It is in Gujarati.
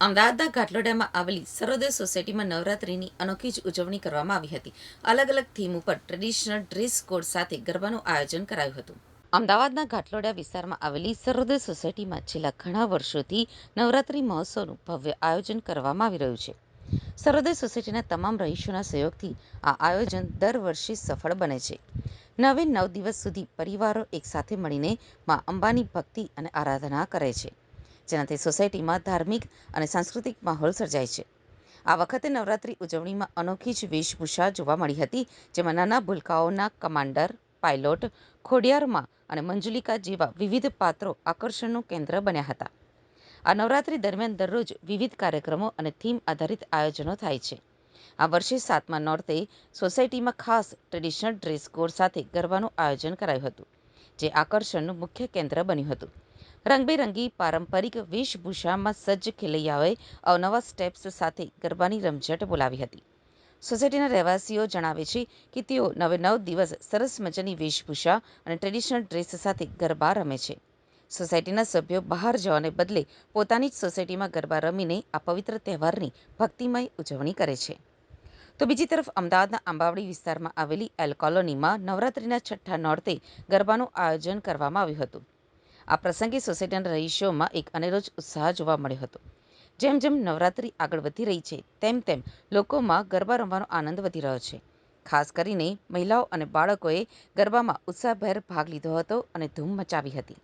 અમદાવાદના ઘાટલોડામાં આવેલી સરોદય સોસાયટીમાં નવરાત્રિની અનોખી જ ઉજવણી કરવામાં આવી હતી. અલગ અલગ થીમ ઉપર ટ્રેડિશનલ ડ્રેસ કોડ સાથે ગરબાનું આયોજન કરાયું હતું. અમદાવાદના ઘાટલોડા વિસ્તારમાં આવેલી સરોદય સોસાયટીમાં છેલ્લા ઘણા વર્ષોથી નવરાત્રિ મહોત્સવનું ભવ્ય આયોજન કરવામાં આવી રહ્યું છે. સરોદય સોસાયટીના તમામ રહીશોના સહયોગથી આ આયોજન દર વર્ષે સફળ બને છે. નવે નવ દિવસ સુધી પરિવારો એકસાથે મળીને મા અંબાની ભક્તિ અને આરાધના કરે છે. જેનાથી સોસાયટીમાં ધાર્મિક અને સાંસ્કૃતિક માહોલ સર્જાય છે. આ વખતે નવરાત્રિ ઉજવણીમાં અનોખી જ વેશભૂષા જોવા મળી હતી, જેમાં નાના ભૂલકાઓના કમાન્ડર, પાયલોટ, ખોડિયારમાં અને મંજુલિકા જેવા વિવિધ પાત્રો આકર્ષણનું કેન્દ્ર બન્યા હતા. આ નવરાત્રિ દરમિયાન દરરોજ વિવિધ કાર્યક્રમો અને થીમ આધારિત આયોજનો થાય છે. આ વર્ષે સાતમા નોર્તે સોસાયટીમાં ખાસ ટ્રેડિશનલ ડ્રેસ કોડ સાથે ગરબાનું આયોજન કરાયું હતું, જે આકર્ષણનું મુખ્ય કેન્દ્ર બન્યું હતું. રંગબેરંગી પારંપરિક વેશભૂષામાં સજ્જ ખેલૈયાઓએ અવનવા સ્ટેપ્સ સાથે ગરબાની રમઝટ બોલાવી હતી. સોસાયટીના રહેવાસીઓ જણાવે છે કે તેઓ નવે નવ દિવસ સરસ મજાની વેશભૂષા અને ટ્રેડિશનલ ડ્રેસ સાથે ગરબા રમે છે. સોસાયટીના સભ્યો બહાર જવાને બદલે પોતાની જ સોસાયટીમાં ગરબા રમીને આ પવિત્ર તહેવારની ભક્તિમય ઉજવણી કરે છે. તો બીજી તરફ અમદાવાદના આંબાવડી વિસ્તારમાં આવેલી એલ કોલોનીમાં નવરાત્રિના છઠ્ઠા નોરતે ગરબાનું આયોજન કરવામાં આવ્યું હતું. આ પ્રસંગે સોસાયટીના રહીશોમાં એક અનેરો ઉત્સાહ જોવા મળ્યો હતો. જેમ જેમ નવરાત્રિ આગળ વધી રહી છે, તેમ તેમ લોકોમાં ગરબા રમવાનો આનંદ વધી રહ્યો છે. ખાસ કરીને મહિલાઓ અને બાળકોએ ગરબામાં ઉત્સાહભેર ભાગ લીધો હતો અને ધૂમ મચાવી હતી.